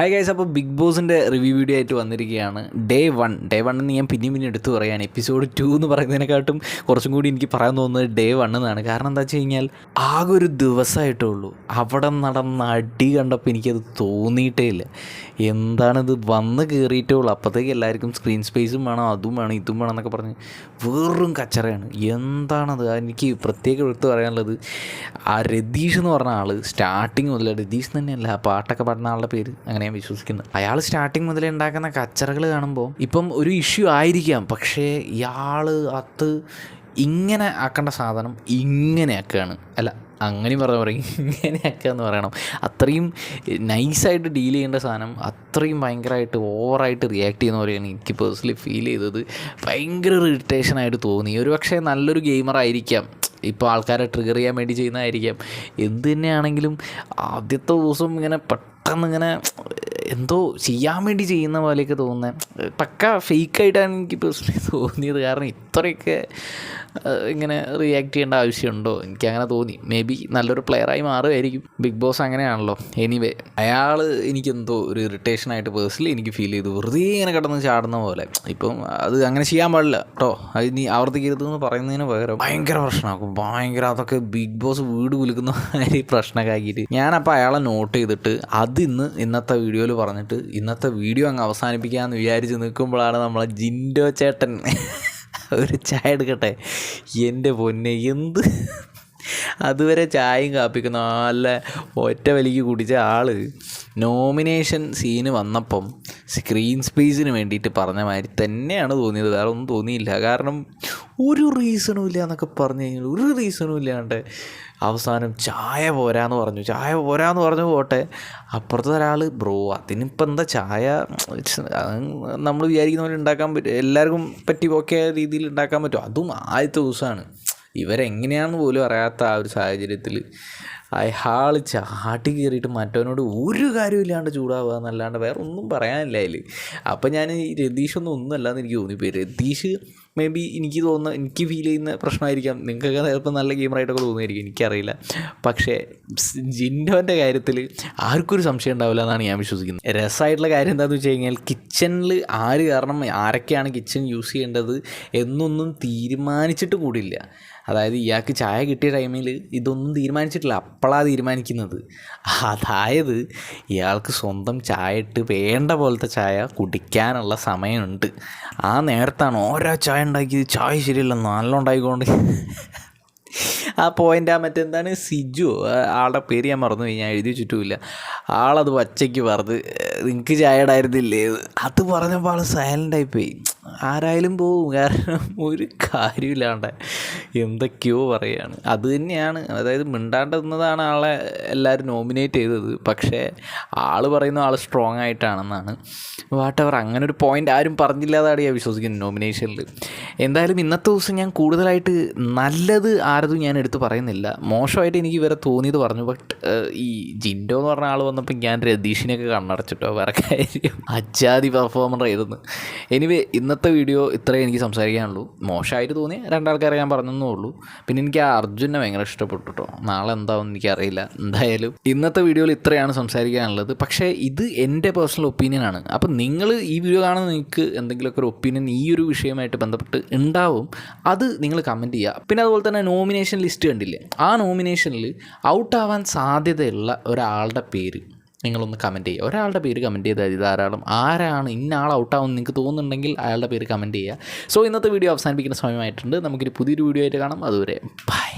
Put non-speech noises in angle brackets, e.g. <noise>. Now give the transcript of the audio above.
Hi guys അപ്പോൾ big ബോസിന്റെ review video ആയിട്ട് വന്നിരിക്കുകയാണ്. ഡേ വൺ ഡേ വൺ എന്ന് ഞാൻ പിന്നെയും പിന്നെ എടുത്തു പറയാൻ. എപ്പിസോഡ് ടു എന്ന് പറയുന്നതിനെക്കാട്ടും കുറച്ചും കൂടി എനിക്ക് പറയാൻ തോന്നുന്നത് ഡേ വൺ എന്നാണ്. കാരണം എന്താ വെച്ച് കഴിഞ്ഞാൽ ആകെ ഒരു ദിവസമായിട്ടേ ഉള്ളൂ. അവിടെ നടന്ന അടി കണ്ടപ്പോൾ എനിക്കത് തോന്നിയിട്ടേ ഇല്ല. എന്താണിത്? വന്ന് കയറിയിട്ടേ ഉള്ളൂ. അപ്പോഴത്തേക്ക് എല്ലാവർക്കും സ്ക്രീൻ സ്പേസും വേണം അതും വേണം ഇതും വേണം എന്നൊക്കെ പറഞ്ഞ് വെറും കച്ചറയാണ്. എന്താണത്? എനിക്ക് പ്രത്യേകം എടുത്ത് പറയാനുള്ളത് ആ രതീഷ് എന്ന് പറഞ്ഞ ആൾ സ്റ്റാർട്ടിങ് മുതൽ രതീഷ് തന്നെയല്ല ആ പാട്ടൊക്കെ പാടുന്ന ആളുടെ പേര്. അങ്ങനെ ഞാൻ വിശ്വസിക്കുന്നത് അയാൾ സ്റ്റാർട്ടിങ് മുതലേ ഉണ്ടാക്കുന്ന കച്ചറകൾ കാണുമ്പോൾ ഇപ്പം ഒരു ഇഷ്യൂ ആയിരിക്കാം. പക്ഷേ ഇയാൾ അത് ഇങ്ങനെ ആക്കേണ്ട സാധനം ഇങ്ങനെ ആക്കുകയാണ് അല്ല അങ്ങനെയും പറഞ്ഞു പറയും. <laughs> ഇങ്ങനെയൊക്കെ എന്ന് പറയണം. അത്രയും നൈസായിട്ട് ഡീൽ ചെയ്യേണ്ട സാധനം അത്രയും ഭയങ്കരമായിട്ട് ഓവറായിട്ട് റിയാക്ട് ചെയ്യുന്ന പോലെയാണ് എനിക്ക് പേഴ്സണലി ഫീൽ ചെയ്തത്. ഭയങ്കര ഇറിറ്റേഷനായിട്ട് തോന്നി. ഒരു പക്ഷേ നല്ലൊരു ഗെയിമർ ആയിരിക്കാം. ഇപ്പോൾ ആൾക്കാരെ ട്രിഗർ ചെയ്യാൻ വേണ്ടി ചെയ്യുന്നതായിരിക്കാം. എന്ത് തന്നെയാണെങ്കിലും ആദ്യത്തെ ദിവസം ഇങ്ങനെ പെട്ടെന്ന് ഇങ്ങനെ എന്തോ ചെയ്യാൻ വേണ്ടി ചെയ്യുന്ന പോലെയൊക്കെ തോന്നുന്നത് പക്ക ഫേക്കായിട്ടാണ് എനിക്ക് പേഴ്സണലി <laughs> തോന്നിയത്. കാരണം ഇത്രയൊക്കെ ഇങ്ങനെ റിയാക്ട് ചെയ്യേണ്ട ആവശ്യമുണ്ടോ? എനിക്ക് അങ്ങനെ തോന്നി. മേ ബി നല്ലൊരു പ്ലെയറായി മാറുമായിരിക്കും. ബിഗ് ബോസ് അങ്ങനെയാണല്ലോ. എനിവേ അയാൾ എനിക്കെന്തോ ഒരു ഇറിറ്റേഷനായിട്ട് പേഴ്സണലി എനിക്ക് ഫീൽ ചെയ്തു. വെറുതെ ഇങ്ങനെ കിടന്ന് ചാടുന്ന പോലെ. ഇപ്പം അത് അങ്ങനെ ചെയ്യാൻ പാടില്ല കേട്ടോ അത് ആവർത്തിക്കരുത് എന്ന് പറയുന്നതിന് പകരം ഭയങ്കര പ്രശ്നമാക്കും. ഭയങ്കര അതൊക്കെ ബിഗ് ബോസ് വീട് കുലുക്കുന്ന പ്രശ്നമൊക്കെ ആക്കിയിട്ട് ഞാനപ്പോൾ അയാളെ നോട്ട് ചെയ്തിട്ട് അത് ഇന്ന് ഇന്നത്തെ വീഡിയോയിൽ പറഞ്ഞിട്ട് ഇന്നത്തെ വീഡിയോ അങ്ങ് അവസാനിപ്പിക്കാമെന്ന് വിചാരിച്ച് നിൽക്കുമ്പോഴാണ് നമ്മളെ ജിൻഡോ ചേട്ടൻ. ഒരു ചായ എടുക്കട്ടെ? എന്റെ പൊന്നെ എന്ത് അതുവരെ ചായയും കാപ്പിക്കും നല്ല ഒറ്റ വലിക്ക് കുടിച്ച ആൾ നോമിനേഷൻ സീന് വന്നപ്പം സ്ക്രീൻ സ്പേസിന് വേണ്ടിയിട്ട് പറഞ്ഞ മാതിരി തന്നെയാണ് തോന്നിയത്. വേറെ ഒന്നും തോന്നിയില്ല. കാരണം ഒരു റീസണും ഇല്ല എന്നൊക്കെ പറഞ്ഞു കഴിഞ്ഞാൽ ഒരു റീസണും ഇല്ലാണ്ട് അവസാനം ചായ പോരാന്ന് പറഞ്ഞു. ചായ പോരാന്ന് പറഞ്ഞു പോട്ടെ. അപ്പുറത്തെ ഒരാൾ ബ്രോ അതിനിപ്പോൾ എന്താ ചായ? നമ്മൾ വിചാരിക്കുന്ന പോലെ ഉണ്ടാക്കാൻ പറ്റും എല്ലാവർക്കും പറ്റി ഓക്കെ രീതിയിൽ ഉണ്ടാക്കാൻ പറ്റും. അതും ആദ്യത്തെ ദിവസമാണ് ഇവരെങ്ങനെയാണെന്ന് പോലും അറിയാത്ത ആ ഒരു സാഹചര്യത്തിൽ അയാൾ ചാട്ടി കയറിയിട്ട് മറ്റവനോട് ഒരു കാര്യമില്ലാണ്ട് ചൂടാവുക എന്നല്ലാണ്ട് വേറെ ഒന്നും പറയാനില്ല അതിൽ അപ്പം ഞാൻ ഈ രതീഷൊന്നും ഒന്നും അല്ലാന്ന് എനിക്ക് തോന്നിപ്പോയി രതീഷ് മേ ബി എനിക്ക് തോന്നുന്ന എനിക്ക് ഫീൽ ചെയ്യുന്ന പ്രശ്നമായിരിക്കാം. നിങ്ങൾക്കൊക്കെ ചിലപ്പോൾ നല്ല ഗെയിമറായിട്ടൊക്കെ തോന്നുമായിരിക്കും എനിക്കറിയില്ല. പക്ഷേ ജിൻഡോന്റെ കാര്യത്തിൽ ആർക്കൊരു സംശയം ഉണ്ടാവില്ല എന്നാണ് ഞാൻ വിശ്വസിക്കുന്നത്. രസമായിട്ടുള്ള കാര്യം എന്താണെന്ന് വെച്ച് കഴിഞ്ഞാൽ കിച്ചണിൽ ആര് കാരണം ആരൊക്കെയാണ് കിച്ചൺ യൂസ് ചെയ്യേണ്ടത് എന്നൊന്നും തീരുമാനിച്ചിട്ട് കൂടില്ല. അതായത് ഇയാൾക്ക് ചായ കിട്ടിയ ടൈമിൽ ഇതൊന്നും തീരുമാനിച്ചിട്ടില്ല. അപ്പോഴാണ് തീരുമാനിക്കുന്നത്. അതായത് ഇയാൾക്ക് സ്വന്തം ചായ ഇട്ട് വേണ്ട പോലത്തെ ചായ കുടിക്കാനുള്ള സമയമുണ്ട്. ആ നേരത്താണ് ഓരോ ചായ ഉണ്ടാക്കിയത് ചായ ശരിയല്ല നല്ല ഉണ്ടായിക്കൊണ്ട്. ആ പോയിന്റ് ആ മറ്റെന്താണ് സിജു ആളുടെ പേര് ഞാൻ മറന്നു ഞാൻ എഴുതി വെച്ചിട്ടുമില്ല ആളത് പച്ചയ്ക്ക് പറഞ്ഞ് നിങ്ങൾക്ക് ചായ ഇടായിരുന്നില്ലേ? അത് പറഞ്ഞപ്പോൾ ആൾ സൈലന്റായി പോയി ആരായാലും പോവും കാരണം ഒരു കാര്യമില്ലാണ്ട് എന്തൊക്കെയോ പറയുകയാണ് അത് തന്നെയാണ് അതായത് മിണ്ടാണ്ട് നിന്നതാണ് ആളെ എല്ലാവരും നോമിനേറ്റ് ചെയ്തത്. പക്ഷേ ആൾ പറയുന്ന ആൾ സ്ട്രോങ് ആയിട്ടാണെന്നാണ്. വാട്ടവർ അങ്ങനെ ഒരു പോയിന്റ് ആരും പറഞ്ഞില്ലാതാണ് ഞാൻ വിശ്വസിക്കുന്നത് നോമിനേഷനിൽ എന്തായാലും ഇന്നത്തെ ദിവസം ഞാൻ കൂടുതലായിട്ട് നല്ലത് ആരതും ഞാൻ എടുത്ത് പറയുന്നില്ല. മോശമായിട്ട് എനിക്ക് ഇവരെ തോന്നിയത് പറഞ്ഞു. ബട്ട് ഈ ജിൻഡോ എന്ന് പറഞ്ഞ ആൾ വന്നപ്പോൾ ഞാൻ രതീഷിനെയൊക്കെ കണ്ണടച്ചിട്ടോ വേറെ കാര്യം. അജാതി പെർഫോമർ ആയിരുന്നു. എനിവേ ഇന്നത്തെ വീഡിയോ ഇത്രയും എനിക്ക് സംസാരിക്കാനുള്ളൂ. മോശമായിട്ട് തോന്നി രണ്ടാൾക്കാരെ ഞാൻ പറഞ്ഞതേ ഉള്ളൂ. പിന്നെ എനിക്ക് ആ അർജുനെ ഭയങ്കര ഇഷ്ടപ്പെട്ടു കേട്ടോ നാളെ എന്താവും എനിക്കറിയില്ല എന്തായാലും ഇന്നത്തെ വീഡിയോയിൽ ഇത്രയാണ് സംസാരിക്കാനുള്ളത്. പക്ഷേ ഇത് എന്റെ പേഴ്സണൽ ഒപ്പീനിയനാണ് അപ്പം നിങ്ങൾ ഈ വീഡിയോ കാണുന്ന നിങ്ങൾക്ക് എന്തെങ്കിലുമൊക്കെ ഒരു ഒപ്പീനിയൻ ഈ ഒരു വിഷയമായിട്ട് ബന്ധപ്പെട്ട് ഉണ്ടാവും അത് നിങ്ങൾ കമന്റ് ചെയ്യുക. പിന്നെ അതുപോലെ തന്നെ നോമിനേഷൻ ലിസ്റ്റ് കണ്ടില്ലേ? ആ നോമിനേഷനിൽ ഔട്ടാവാൻ സാധ്യതയുള്ള ഒരാളുടെ പേര് നിങ്ങളൊന്ന് കമന്റ് ചെയ്യുക. ഒരാളുടെ പേര് കമന്റ് ചെയ്താൽ മതി ധാരാളം. ആരാണ് ഇന്ന ആൾ ഔട്ടാവും നിങ്ങൾക്ക് തോന്നുന്നുണ്ടെങ്കിൽ അയാളുടെ പേര് കമന്റ് ചെയ്യുക. സോ ഇന്നത്തെ വീഡിയോ അവസാനിപ്പിക്കുന്ന സമയമായിട്ടുണ്ട്. നമുക്കൊരു പുതിയൊരു വീഡിയോ ആയിട്ട് കാണാം. അതുവരെ ബൈ